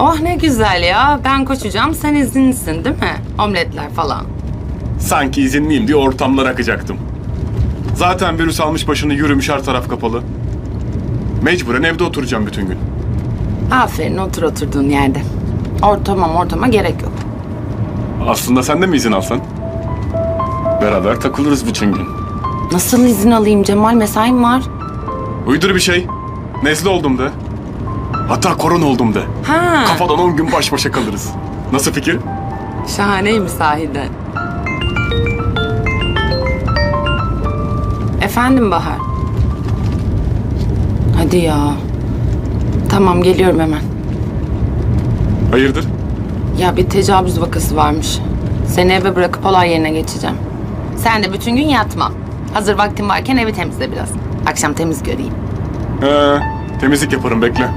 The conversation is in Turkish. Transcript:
Oh ne güzel ya. Ben koşacağım sen izinlisin değil mi? Omletler falan. Sanki izinliyim diye ortamlara akacaktım. Zaten virüs almış başını yürümüş her taraf kapalı. Mecburen evde oturacağım bütün gün. Aferin otur oturduğun yerde. Ortama ortama gerek yok. Aslında sen de mi izin alsan? Beraber takılırız bütün gün. Nasıl izin alayım Cemal? Mesaim var. Uydur bir şey. Nezle oldum de. Hatta korona oldum de. Ha. Kafadan 10 gün baş başa kalırız. Nasıl fikir? Şahaneymiş sahiden. Efendim Bahar. Hadi ya. Tamam geliyorum hemen. Hayırdır? Ya bir tecavüz vakası varmış. Seni eve bırakıp olay yerine geçeceğim. Sen de bütün gün yatma. Hazır vaktin varken evi temizle biraz. Akşam temiz göreyim. He, temizlik yaparım bekle.